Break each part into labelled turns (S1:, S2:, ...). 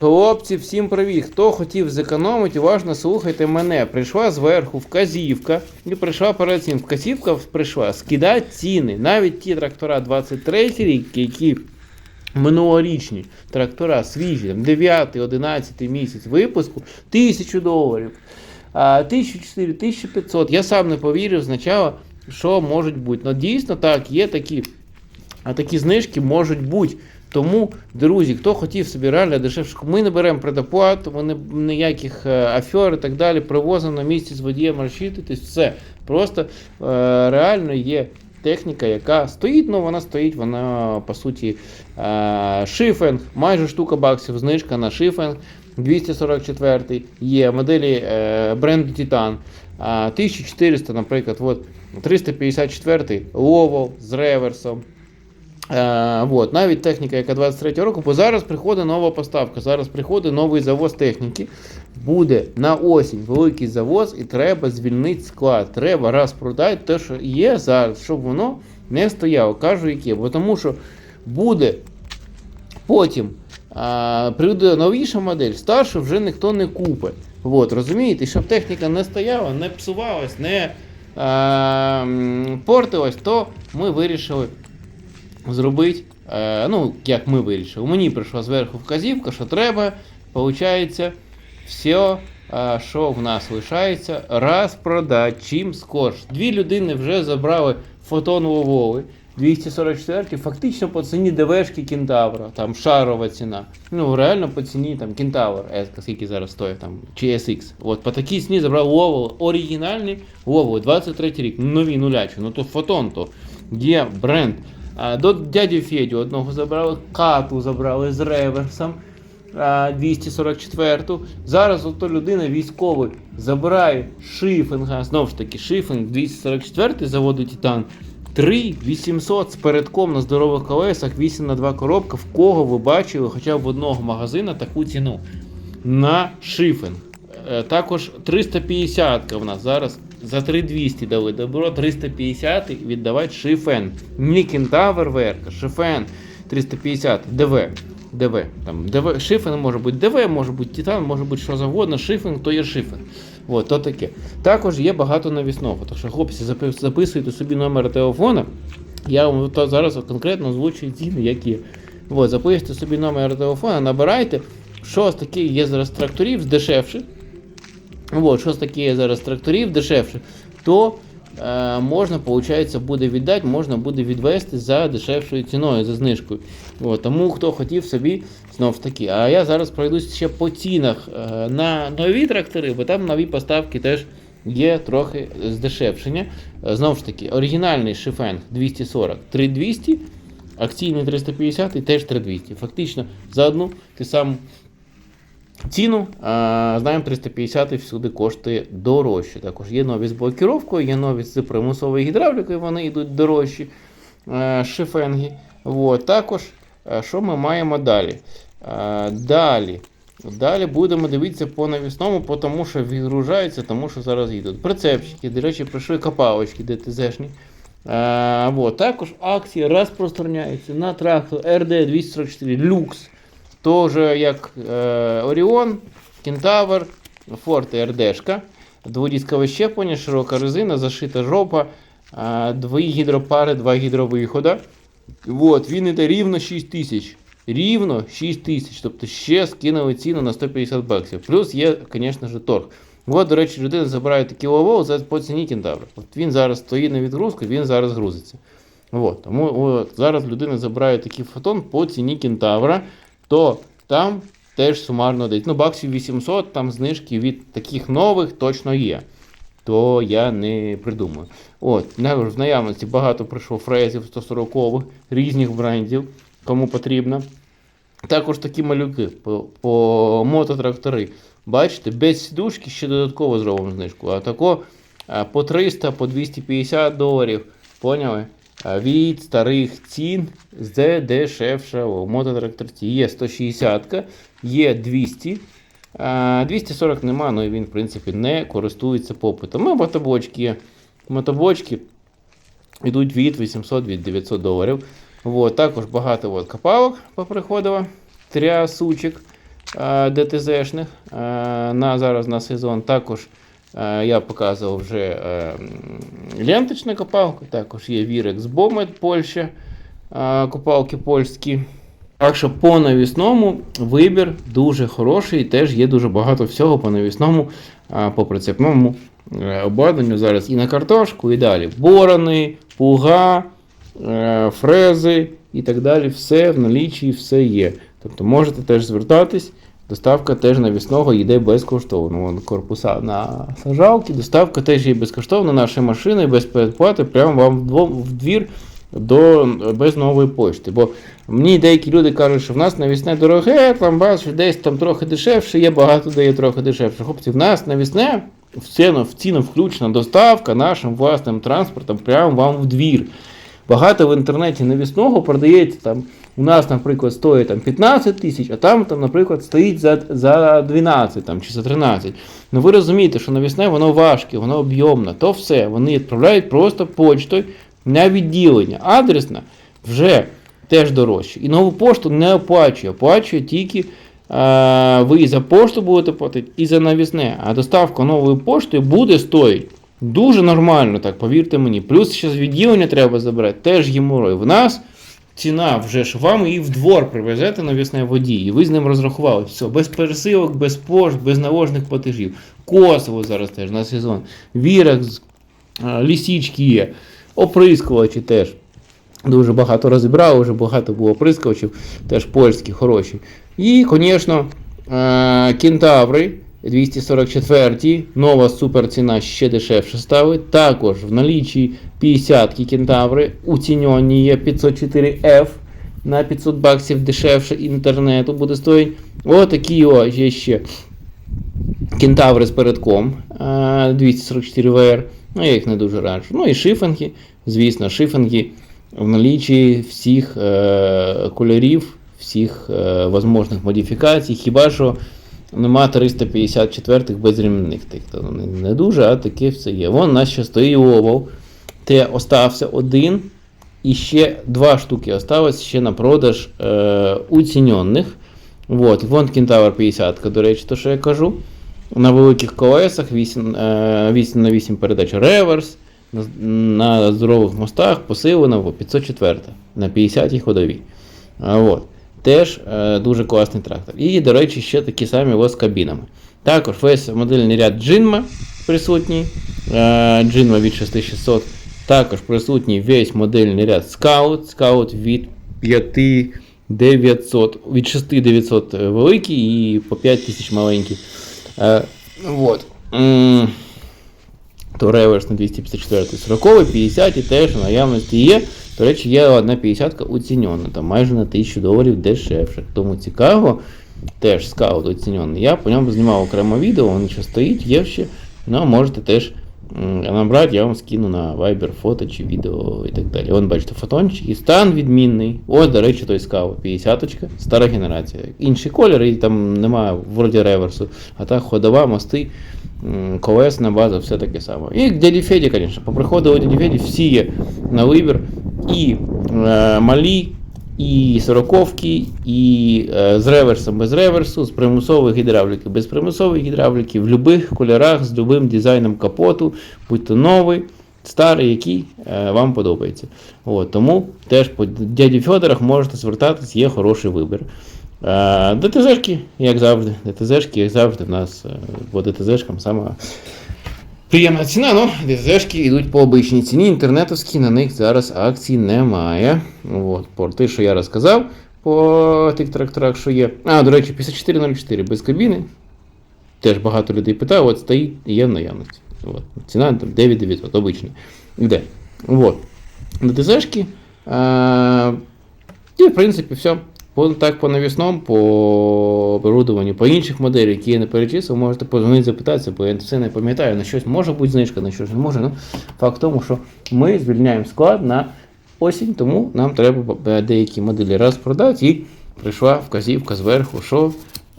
S1: Хлопці, всім привіт! Хто хотів зекономити, уважно слухайте мене. Прийшла зверху вказівка і прийшла перед цим. Вказівка прийшла скидати ціни. Навіть ті трактора 23 рік, які минулорічні трактора свіжі, 9-11 місяць випуску, 1000 доларів. 1400, 1500. Я сам не повірив спочатку, що можуть бути. Ну дійсно так, є такі, а такі знижки можуть бути. Тому, друзі, хто хотів собі реально дешевше, ми не беремо предоплату, ми не, ніяких е, афер і так далі, привозимо на місці з водієм розчитуватись, все. Просто е, реально є техніка, яка стоїть, ну вона стоїть, вона по суті е, шифенг, майже штука баксів, знижка на шифенг. 244 є моделі бренду Titan. 1400, наприклад, от 354 Лово з реверсом. Е, вот, навіть техніка, яка 23 року, бо зараз приходить нова поставка, зараз приходить новий завоз техніки. Буде на осінь великий завоз, і треба звільнити склад. Треба раз продати те, що є зараз, щоб воно не стояло. Кажу, яке. Бо тому що буде потім а, прийде новіша модель, старшу вже ніхто не купить. От, розумієте, щоб техніка не стояла, не псувалась, не а, портилась, то ми вирішили зробити, е, ну, як ми вирішили. Мені прийшла зверху вказівка, що треба, виходить, все, е, що в нас лишається, розпродати чим скорше. Дві людини вже забрали фотон Вови. 244 фактично по ціні ДВшки Кентавра, там шарова ціна. Ну, реально по ціні там Кентавр, скільки зараз стоїть, там, чи SX. От по такій ціні забрав Лово, оригінальний Лово, 23 рік, нові нулячі. Ну то фотон, то є бренд. До дяді Федю одного забрали, кату забрали з реверсом 244-ту. Зараз ото людина військовий забирає шифинга, знову ж таки, шифинг 244-й заводу Титан. 3800 з передком на здорових колесах, 8 на 2 коробка. В кого ви бачили хоча б в одного магазина таку ціну на шифинг. Е, Також 350 в нас зараз за 3200 дали добро 350 віддавати шифен. Не кентавр верка, шифен 350 ДВ. ДВ. Там, ДВ. Шифен може бути ДВ, може бути Титан, може бути що завгодно. Шифен, то є шифен. От, то таке. Також є багато навісного. Так що, хлопці, запис- записуйте собі номер телефона. Я вам то зараз конкретно озвучую ціни, які. От, записуйте собі номер телефона, набирайте. Що таке є зараз тракторів з дешевших. От, що з таке зараз тракторів дешевше, то е, можна, виходить, буде віддати, можна буде відвести за дешевшою ціною, за знижкою. От, тому хто хотів собі, знов таки. А я зараз пройдусь ще по цінах е, на нові трактори, бо там нові поставки теж є трохи здешевшення. Е, Знову ж таки, оригінальний шифенг 240 3200, акційний 350 і теж 3200. Фактично за одну ти сам Ціну а, знаємо 350 всюди коштує дорожче. Також є нові з блокіровкою, є нові з примусовою гідравлікою, вони йдуть дорожчі а, шифенги. От. Також, а, що ми маємо далі? Далі. Далі будемо дивитися по навісному, тому що відгружаються, тому що зараз їдуть. Прицепчики, до речі, прийшли копалочки ДТЗшні. А. Також акції розпространяються на трактор RD244 Lux. Тоже як е, Оріон, Кентавр, Форте РДшка, дводіскове щеплення, широка резина, зашита жопа, е, дві гідропари, два гідровихода. От, він іде рівно 6 тисяч. Рівно 6 тисяч. Тобто ще скинули ціну на 150 баксів. Плюс є, звісно ж, торг. От, до речі, людина забирає такий ловол за по ціні кентавра. От він зараз стоїть на відгрузку, він зараз грузиться. От, тому от, зараз людина забирає такий фотон по ціні кентавра то там теж сумарно десь. Ну, баксів 800, там знижки від таких нових точно є. То я не придумаю. От, в наявності багато прийшло фрезів 140-х, різних брендів, кому потрібно. Також такі малюки по, по мототрактори. Бачите, без сідушки ще додатково зробимо знижку. А тако по 300, по 250 доларів. Поняли? А від старих цін з дешевшого мототракторці. Є 160, є 200. 240 нема, ну і він, в принципі, не користується попитом. Ну, мотобочки. Мотобочки йдуть від 800 від 900 доларів. Вот, також багато от, копалок поприходило, трясучок. ДТЗшних на зараз на сезон. Також я показував вже е, м, ленточну копалку, також є Вірекс Бомет Польща, е, копалки польські. Так що по навісному вибір дуже хороший, теж є дуже багато всього по навісному, по прицепному е, обладнанню зараз і на картошку, і далі. Борони, пуга, е, фрези і так далі. Все в налічі, все є. Тобто можете теж звертатись. Доставка теж навісного йде безкоштовно. Вон корпуса на сажалки, доставка теж є безкоштовно. Наші машини без передплати прямо вам в двір до без нової почти. Бо мені деякі люди кажуть, що в нас навісне дороге, там бачиш, десь там трохи дешевше, є багато де є трохи дешевше. Хлопці, в нас навісне в ціну, в ціну включена доставка нашим власним транспортом прямо вам в двір. Багато в інтернеті навісного продається там. У нас, наприклад, стоїть там 15 тисяч, а там, там, наприклад, стоїть за, за 12 там, чи за 13. Ну ви розумієте, що навісне воно важке, воно об'ємне, то все. Вони відправляють просто почтою на відділення. Адресна вже теж дорожче. І нову пошту не оплачує, оплачує тільки ви і за пошту будете платити, і за навісне. А доставка новою поштою буде стоїть. Дуже нормально, так, повірте мені. Плюс ще з відділення треба забирати, теж геморой. В нас ціна вже ж вам її в двор привезете навісне водій, і ви з ним розрахували. Все, без пересилок, без пошт, без наложних платежів. Косово зараз теж на сезон. Вірекс, е, лісічки є, оприскувачі теж. Дуже багато розібрав, вже багато було оприскувачів, теж польські, хороші. І, звісно, е, кентаври 244, нова суперціна ще дешевше ставить. Також в налічі 50 кентаври, уцінені є 504F на 500 баксів дешевше інтернету буде стоїть. Отакі о, є ще кентаври з передком е, 244 VR. Ну, я їх не дуже раджу. Ну і шифинги, звісно, шифинги в налічі всіх е, кольорів, всіх е, возможних модифікацій. Хіба що нема 354-х безрімних тих. То не, не дуже, а таке все є. Вон у нас ще стоїть овал. Те остався один. І ще два штуки осталось ще на продаж е, уцінених. Вот. Вон Кентавр 50, до речі, то що я кажу. На великих колесах 8, е, 8 на 8 передач реверс. На, здорових мостах посилена 504 на 50 ходовій. А, от. Теж е, дуже класний трактор. І, до речі, ще такі самі ось з кабінами. Також весь модельний ряд Джинма присутній. Е, Джинма від 6600. Також присутній весь модельний ряд Scout. Scout від 5900, від 6900 великий і по 5000 маленький. Е, вот. То реверс на 254 40 50 і теж в наявності є. До речі, є одна 50 оцінена, там майже на 1000 доларів дешевше. Тому цікаво, теж скаут оцінений. Я по ньому знімав окремо відео, він ще стоїть, є ще. Ну, можете теж набрати, я вам скину на Viber фото чи відео і так далі. Вон бачите фотончик і стан відмінний. Ось, до речі, той скаут 50 стара генерація. Інший колір, і там немає вроді реверсу, а так ходова, мости. Колесна база, все таке саме. І дяді Феді, звісно, поприходили дяді Феді, всі є на вибір. І е, малі, і сороковки, і е, з реверсом без реверсу, з примусової гідравліки, без примусової гідравліки, в будь-яких кольорах, з будь-яким дизайном капоту, будь то новий, старий, який е, вам подобається. От, тому теж по дяді Федорах можете звертатись, є хороший вибір. Е, ДТЗшки, як завжди, ДТЗшки, як завжди, в нас е, по ДТЗшкам сама приємна ціна, ну, ДТЗшки йдуть по обичній ціні, інтернетовські, на них зараз акцій немає. От, по те, що я розказав по тих тракторах, що є. А, до речі, 5404 без кабіни. Теж багато людей питає, от стоїть є в наявності. От, ціна там 9900, обична. Йде. От. ДТЗшки. Е, і, в принципі, все. Так по навісному, по оборудованню, по інших моделях, які я не перечислив, можете позвонити запитатися, бо я все не пам'ятаю, на щось може бути знижка, на щось не може. Ну, факт в тому, що ми звільняємо склад на осінь, тому нам треба деякі моделі розпродати і прийшла вказівка зверху, що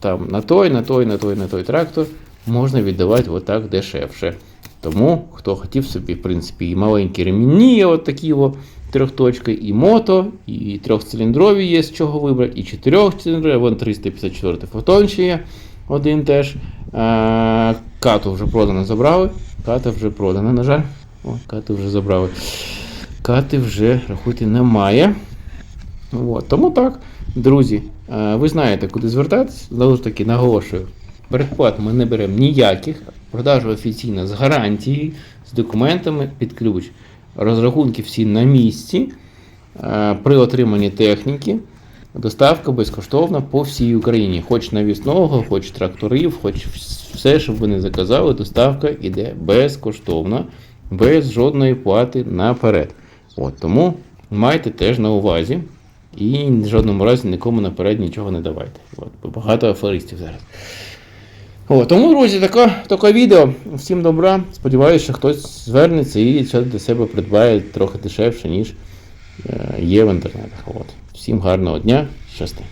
S1: там на той, на той, на той, на той трактор можна віддавати отак дешевше. Тому, хто хотів собі, в принципі, і маленькі ремінні, от такі о, трьохточки, і мото, і трьохциліндрові є з чого вибрати, і чотирьохциліндрові, вон 354 фотон ще є, один теж. А, кату вже продано забрали. Ката вже продана, на жаль. О, кату вже забрали. Кати вже, рахуйте, немає. От, тому так, друзі, е, ви знаєте, куди звертатись. Знову ж таки, наголошую. Передплат ми не беремо ніяких. Продажа офіційна з гарантією, з документами під ключ. Розрахунки всі на місці. Е, При отриманні техніки доставка безкоштовна по всій Україні. Хоч навісного, хоч тракторів, хоч все, що ви не заказали, доставка йде безкоштовно, без жодної плати наперед. От, тому майте теж на увазі. І в жодному разі нікому наперед нічого не давайте. От, багато аферистів зараз. О, тому, друзі, таке, таке відео. Всім добра. Сподіваюся, що хтось звернеться і це для себе придбає трохи дешевше, ніж е, є в інтернетах. От. Всім гарного дня, щасти.